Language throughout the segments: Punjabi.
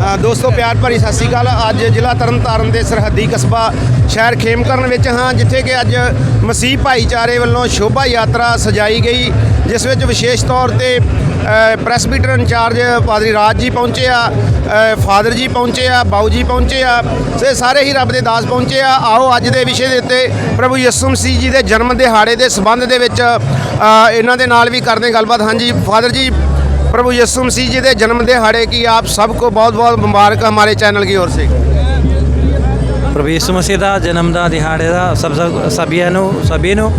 ਦੋਸਤੋ, ਪਿਆਰ ਭਰੀ ਸਤਿ ਸ਼੍ਰੀ ਅਕਾਲ। ਅੱਜ ਜ਼ਿਲ੍ਹਾ ਤਰਨਤਾਰਨ ਦੇ ਸਰਹੱਦੀ ਕਸਬਾ ਸ਼ਹਿਰ ਖੇਮਕਰਨ ਵਿੱਚ ਹਾਂ, ਜਿੱਥੇ ਕਿ ਅੱਜ ਮਸੀਹ ਭਾਈਚਾਰੇ ਵੱਲੋਂ ਸ਼ੋਭਾ ਯਾਤਰਾ ਸਜਾਈ ਗਈ, ਜਿਸ ਵਿੱਚ ਵਿਸ਼ੇਸ਼ ਤੌਰ ਤੇ ਪ੍ਰੈਸਬੀਟਰ ਇੰਚਾਰਜ ਪਾਦਰੀ ਰਾਜ ਜੀ ਪਹੁੰਚੇ ਆ ਫਾਦਰ ਜੀ ਪਹੁੰਚੇ ਆ, ਬਾਊ ਜੀ ਪਹੁੰਚੇ ਆ, ਤੇ ਸਾਰੇ ਹੀ ਰੱਬ ਦੇ ਦਾਸ ਪਹੁੰਚੇ ਆ। ਆਓ, ਅੱਜ ਦੇ ਵਿਸ਼ੇ ਦੇ ਉੱਤੇ ਪ੍ਰਭੂ ਯਿਸੂ ਮਸੀਹ ਜੀ ਦੇ ਜਨਮ ਦਿਹਾੜੇ ਦੇ ਸੰਬੰਧ ਦੇ ਵਿੱਚ ਇਹਨਾਂ ਦੇ ਨਾਲ ਵੀ ਕਰਦੇ ਗੱਲਬਾਤ। ਹਾਂਜੀ, ਫਾਦਰ ਜੀ प्रभु यीशु मसीह जी के जन्म दिहाड़े की आप सबको बहुत बहुत मुबारक हमारे चैनल की ओर से ਪ੍ਰਭੂ ਯਿਸੂ ਮਸੀਹ ਦਾ ਜਨਮ ਦਾ ਦਿਹਾੜੇ ਦਾ ਸਭ ਸਭ ਸਭੀਆਂ ਨੂੰ ਸਭੀ ਨੂੰ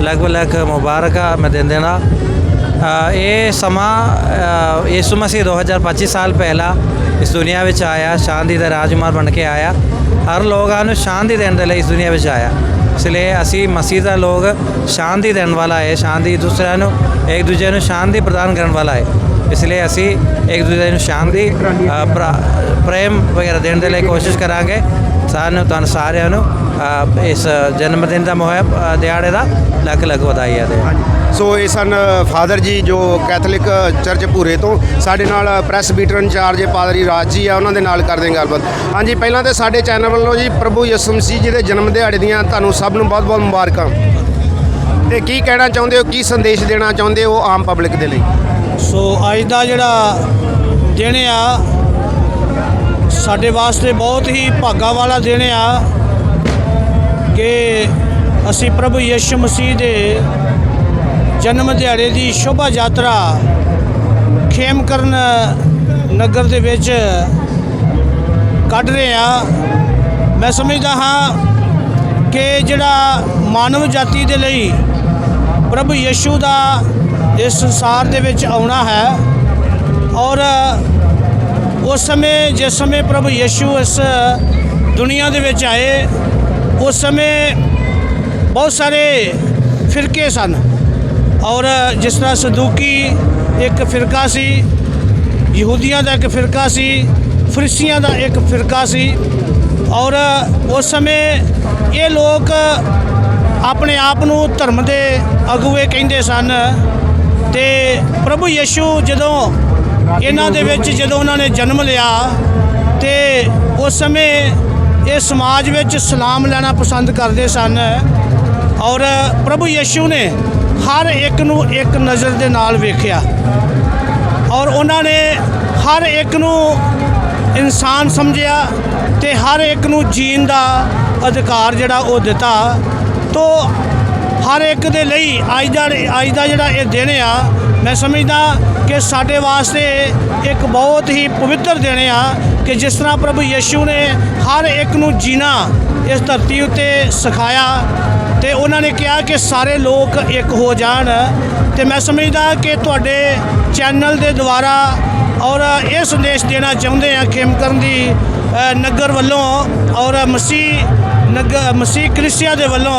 ਲੱਖ ਲੱਖ ਮੁਬਾਰਕਾਂ ਮੈਂ ਦਿੰਦੇ ਦੇਣਾ ਅ, ਇਹ ਸਮਾਂ ਅ, ਯਿਸੂ ਮਸੀਹ 2025 ਸਾਲ ਪਹਿਲਾਂ ਇਸ ਦੁਨੀਆ ਵਿੱਚ ਆਇਆ ਸ਼ਾਂਤੀ ਦਾ ਰਾਜਕੁਮਾਰ ਬਣ ਕੇ ਆਇਆ ਹਰ ਲੋਕਾਂ ਨੂੰ ਸ਼ਾਂਤੀ ਦੇਣ ਦੇ ਲਈ ਇਸ ਦੁਨੀਆ ਵਿੱਚ ਆਇਆ ਇਸ ਲਈ ਅਸੀਂ ਮਸੀਹ ਦਾ ਲੋਕ ਸ਼ਾਂਤੀ ਦੇਣ ਵਾਲਾ ਹੈ ਸ਼ਾਂਤੀ ਦੂਸਰਿਆਂ ਨੂੰ ਇੱਕ ਦੂਜੇ ਨੂੰ ਸ਼ਾਂਤੀ ਪ੍ਰਦਾਨ ਕਰਨ ਵਾਲਾ ਹੈ ਇਸ ਲਈ ਅਸੀਂ ਇੱਕ ਦੂਜੇ ਨੂੰ ਸ਼ਾਂਤੀ ਪ੍ਰਾ- ਪ੍ਰੇਮ ਵਗੈਰਾ ਦੇਣ ਦੇ ਲਈ ਕੋਸ਼ਿਸ਼ ਕਰਾਂਗੇ। ਸਾਨੂੰ ਤੁਹਾਨੂੰ ਸਾਰਿਆਂ ਨੂੰ ਇਸ ਜਨਮ ਦਿਨ ਦਾ ਮੁਹੱਬ ਦਿਹਾੜੇ ਦਾ ਲੱਖ ਲੱਖ ਵਧਾਈਆਂ ਦੇ ਸੋ ਇਹ ਸਨ ਫਾਦਰ ਜੀ ਜੋ ਕੈਥੋਲਿਕ ਚਰਚ ਭੂਰੇ ਤੋਂ ਸਾਡੇ ਨਾਲ ਪ੍ਰੈਸ ਬੀਟਰ ਇੰਚਾਰਜ ਪਾਦਰੀ ਰਾਜ ਜੀ ਆ, ਉਹਨਾਂ ਦੇ ਨਾਲ ਕਰਦੇ ਗੱਲਬਾਤ। ਹਾਂਜੀ, ਪਹਿਲਾਂ ਤੇ ਸਾਡੇ ਚੈਨਲ ਵੱਲੋਂ ਜੀ ਪ੍ਰਭੂ ਯਿਸੂ ਮਸੀਹ ਜੀ ਦੇ ਜਨਮ ਦਿਹਾੜੇ ਦੀਆਂ ਤੁਹਾਨੂੰ ਸਭ ਨੂੰ ਬਹੁਤ ਬਹੁਤ ਮੁਬਾਰਕਾਂ। ਤੇ ਕੀ ਕਹਿਣਾ ਚਾਹੁੰਦੇ ਹੋ, ਕੀ ਸੰਦੇਸ਼ ਦੇਣਾ ਚਾਹੁੰਦੇ ਹੋ ਆਮ ਪਬਲਿਕ ਦੇ ਲਈ? ਸੋ ਅੱਜ ਦਾ ਜਿਹੜਾ ਦਿਨ ਆ, ਸਾਡੇ ਵਾਸਤੇ ਬਹੁਤ ਹੀ ਭਾਗਾ ਵਾਲਾ ਦਿਨ ਆ ਕਿ ਅਸੀਂ ਪ੍ਰਭੂ ਯਿਸੂ ਮਸੀਹ ਦੇ ਜਨਮ ਦਿਹਾੜੇ ਦੀ ਸ਼ੋਭਾ ਯਾਤਰਾ ਖੇਮਕਰਨ ਨਗਰ ਦੇ ਵਿੱਚ ਕੱਢ ਰਹੇ ਆ। ਮੈਂ ਸਮਝਦਾ ਹਾਂ ਕਿ ਜਿਹੜਾ ਮਾਨਵ ਜਾਤੀ ਦੇ ਲਈ ਪ੍ਰਭੂ ਯਿਸੂ ਦਾ ਇਸ ਸੰਸਾਰ ਦੇ ਵਿੱਚ ਆਉਣਾ ਹੈ ਔਰ ਉਸ ਸਮੇਂ, ਜਿਸ ਸਮੇਂ ਪ੍ਰਭੂ ਯਿਸੂ ਇਸ ਦੁਨੀਆ ਦੇ ਵਿੱਚ ਆਏ, ਉਸ ਸਮੇਂ ਬਹੁਤ ਸਾਰੇ ਫਿਰਕੇ ਸਨ। ਔਰ ਜਿਸ ਤਰ੍ਹਾਂ ਸਦੂਕੀ ਇੱਕ ਫਿਰਕਾ ਸੀ, ਯਹੂਦੀਆਂ ਦਾ ਇੱਕ ਫਿਰਕਾ ਸੀ, ਫਰਿਸੀਆਂ ਦਾ ਇੱਕ ਫਿਰਕਾ ਸੀ। ਔਰ ਉਸ ਸਮੇਂ ਇਹ ਲੋਕ ਆਪਣੇ ਆਪ ਨੂੰ ਧਰਮ ਦੇ ਅਗੂਏ ਕਹਿੰਦੇ ਸਨ। ਤੇ ਪ੍ਰਭੂ ਯਿਸੂ ਜਦੋਂ ਇਹਨਾਂ ਦੇ ਵਿੱਚ ਜਦੋਂ ਉਹਨਾਂ ਨੇ ਜਨਮ ਲਿਆ ਤੇ ਉਸ ਸਮੇਂ ਇਹ ਸਮਾਜ ਵਿੱਚ ਸਲਾਮ ਲੈਣਾ ਪਸੰਦ ਕਰਦੇ ਸਨ ਔਰ ਪ੍ਰਭੂ ਯਿਸੂ ਨੇ ਹਰ ਇੱਕ ਨੂੰ ਇੱਕ ਨਜ਼ਰ ਦੇ ਨਾਲ ਵੇਖਿਆ ਔਰ ਉਹਨਾਂ ਨੇ ਹਰ ਇੱਕ ਨੂੰ ਇਨਸਾਨ ਸਮਝਿਆ ਤੇ ਹਰ ਇੱਕ ਨੂੰ ਜੀਣ ਦਾ ਅਧਿਕਾਰ ਜਿਹੜਾ ਉਹ ਦਿੱਤਾ ਤੋ ਹਰ ਇੱਕ ਦੇ ਲਈ ਅੱਜ ਦਾ ਅੱਜ ਦਾ ਜਿਹੜਾ ਇਹ ਦਿਨ ਆ, ਮੈਂ ਸਮਝਦਾ ਕਿ ਸਾਡੇ ਵਾਸਤੇ ਇੱਕ ਬਹੁਤ ਹੀ ਪਵਿੱਤਰ ਦਿਨ ਆ ਕਿ ਜਿਸ ਤਰ੍ਹਾਂ ਪ੍ਰਭੂ ਯਿਸੂ ਨੇ ਹਰ ਇੱਕ ਨੂੰ ਜੀਣਾ, ਇਸ ਧਰਤੀ ਉੱਤੇ ਸਿਖਾਇਆ ਤੇ ਉਹਨਾਂ ਨੇ ਕਿਹਾ ਕਿ ਸਾਰੇ ਲੋਕ ਇੱਕ ਹੋ ਜਾਣ। ਤੇ ਮੈਂ ਸਮਝਦਾ ਕਿ ਤੁਹਾਡੇ ਚੈਨਲ ਦੇ ਦੁਆਰਾ ਔਰ ਇਹ ਸੰਦੇਸ਼ ਦੇਣਾ ਚਾਹੁੰਦੇ ਆ ਖੇਮਕਰਨ ਦੀ ਨਗਰ ਵੱਲੋਂ ਔਰ ਮਸੀਹ ਨਗਰ ਮਸੀਹ ਕ੍ਰਿਸਚੀਆਂ ਦੇ ਵੱਲੋਂ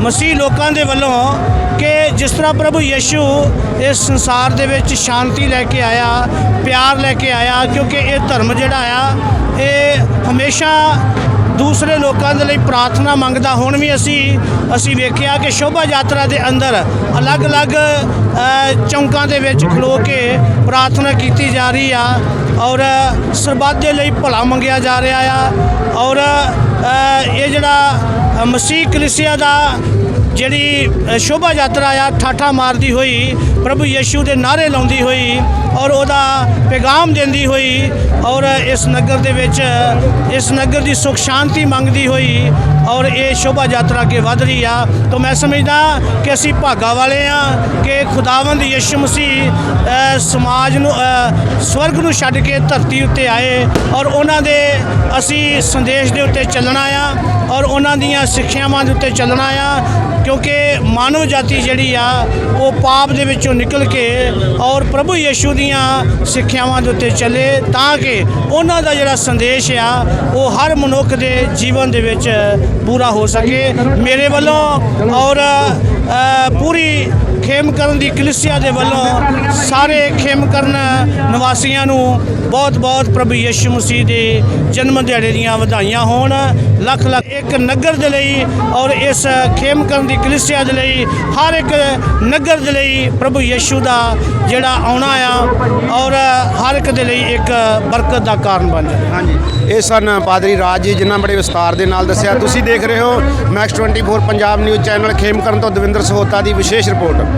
ਮਸੀਹ ਲੋਕਾਂ ਦੇ ਵੱਲੋਂ ਕਿ ਜਿਸ ਤਰ੍ਹਾਂ ਪ੍ਰਭੂ ਯਸ਼ੂ ਇਸ ਸੰਸਾਰ ਦੇ ਵਿੱਚ ਸ਼ਾਂਤੀ ਲੈ ਕੇ ਆਇਆ, ਪਿਆਰ ਲੈ ਕੇ ਆਇਆ, ਕਿਉਂਕਿ ਇਹ ਧਰਮ ਜਿਹੜਾ ਆ, ਇਹ ਹਮੇਸ਼ਾ ਦੂਸਰੇ ਲੋਕਾਂ ਦੇ ਲਈ ਪ੍ਰਾਰਥਨਾ ਮੰਗਦਾ। ਹੁਣ ਵੀ ਅਸੀਂ ਅਸੀਂ ਵੇਖਿਆ ਕਿ ਸ਼ੋਭਾ ਯਾਤਰਾ ਦੇ ਅੰਦਰ ਅਲੱਗ-ਅਲੱਗ ਚੌਂਕਾਂ ਦੇ ਵਿੱਚ ਖਲੋ ਕੇ ਪ੍ਰਾਰਥਨਾ ਕੀਤੀ ਜਾ ਰਹੀ ਆ ਔਰ ਸਰਬੱਤ ਦੇ ਲਈ ਭਲਾ ਮੰਗਿਆ ਜਾ ਰਿਹਾ ਆ ਔਰ ਇਹ ਜਿਹੜਾ ਮਸੀਹ ਕਲੀਸਿਆ ਦਾ ਜਿਹੜੀ ਸ਼ੋਭਾ ਯਾਤਰਾ ਆ, ਠਾਠਾ ਮਾਰਦੀ ਹੋਈ, ਪ੍ਰਭੂ ਯਿਸੂ ਦੇ ਨਾਰੇ ਲਾਉਂਦੀ ਹੋਈ ਔਰ ਉਹਦਾ ਪੈਗਾਮ ਦਿੰਦੀ ਹੋਈ ਔਰ ਇਸ ਨਗਰ ਦੇ ਵਿੱਚ, ਇਸ ਨਗਰ ਦੀ ਸੁਖ ਸ਼ਾਂਤੀ ਮੰਗਦੀ ਹੋਈ ਔਰ ਇਹ ਸ਼ੋਭਾ ਯਾਤਰਾ ਅੱਗੇ ਵਧ ਰਹੀ ਆ। ਤਾਂ ਮੈਂ ਸਮਝਦਾ ਕਿ ਅਸੀਂ ਭਾਗਾ ਵਾਲੇ ਆ ਕਿ ਖੁਦਾਵੰਦ ਯਿਸੂ ਮਸੀਹ ਸਮਾਜ ਨੂੰ ਸਵਰਗ ਨੂੰ ਛੱਡ ਕੇ ਧਰਤੀ ਉੱਤੇ ਆਏ ਔਰ ਉਹਨਾਂ ਦੇ ਅਸੀਂ ਸੰਦੇਸ਼ ਦੇ ਉੱਤੇ ਚੱਲਣਾ ਆ ਔਰ ਉਹਨਾਂ ਦੀਆਂ ਸਿੱਖਿਆਵਾਂ ਦੇ ਉੱਤੇ ਚੱਲਣਾ ਆ ਕਿਉਂਕਿ ਮਾਨਵ ਜਾਤੀ ਜਿਹੜੀ ਆ, ਉਹ ਪਾਪ ਦੇ ਵਿੱਚੋਂ ਨਿਕਲ ਕੇ ਔਰ ਪ੍ਰਭੂ ਯਿਸੂ ਦੀਆਂ ਸਿੱਖਿਆਵਾਂ ਦੇ ਉੱਤੇ ਚੱਲੇ ਤਾਂ ਕਿ ਉਹਨਾਂ ਦਾ ਜਿਹੜਾ ਸੰਦੇਸ਼ ਆ, ਉਹ ਹਰ ਮਨੁੱਖ ਦੇ ਜੀਵਨ ਦੇ ਵਿੱਚ ਪੂਰਾ ਹੋ ਸਕੇ। ਮੇਰੇ ਵੱਲੋਂ ਔਰ ਪੂਰੀ ਖੇਮਕਰਨ ਦੀ ਕਲੀਸਿਆ ਦੇ ਵੱਲੋਂ ਸਾਰੇ ਖੇਮਕਰਨ ਨਿਵਾਸੀਆਂ ਨੂੰ ਬਹੁਤ-ਬਹੁਤ ਪ੍ਰਭੂ ਯਿਸੂ ਮਸੀਹ ਦੇ ਜਨਮ ਦਿਹਾੜੇ ਦੀਆਂ ਵਧਾਈਆਂ ਹੋਣ। ਲੱਖ ਲੱਖ ਇੱਕ ਨਗਰ ਦੇ ਲਈ ਔਰ ਇਸ ਖੇਮਕਰਨ ਦੀ ਕਲੀਸਿਆ ਦੇ ਲਈ ਹਰ ਇੱਕ ਨਗਰ ਦੇ ਲਈ ਪ੍ਰਭੂ ਯਿਸੂ ਦਾ ਜਿਹੜਾ ਆਉਣਾ ਆ ਔਰ ਹਰ ਇੱਕ ਦੇ ਲਈ ਇੱਕ ਬਰਕਤ ਦਾ ਕਾਰਨ ਬਣ ਜਾਵੇ। ਹਾਂਜੀ। ਇਹ ਸਨ ਪਾਦਰੀ ਰਾਜ ਜੀ ਜਿਨ੍ਹਾਂ ਬੜੇ ਵਿਸਤਾਰ ਦੇ ਨਾਲ ਦੱਸਿਆ। ਤੁਸੀਂ ਦੇਖ ਰਹੇ ਹੋ Max 24 Punjab news channel Khemkaran ਤੋਂ ਦਵਿੰਦਰ ਸਹੋਤਾ ਦੀ ਵਿਸ਼ੇਸ਼ ਰਿਪੋਰਟ।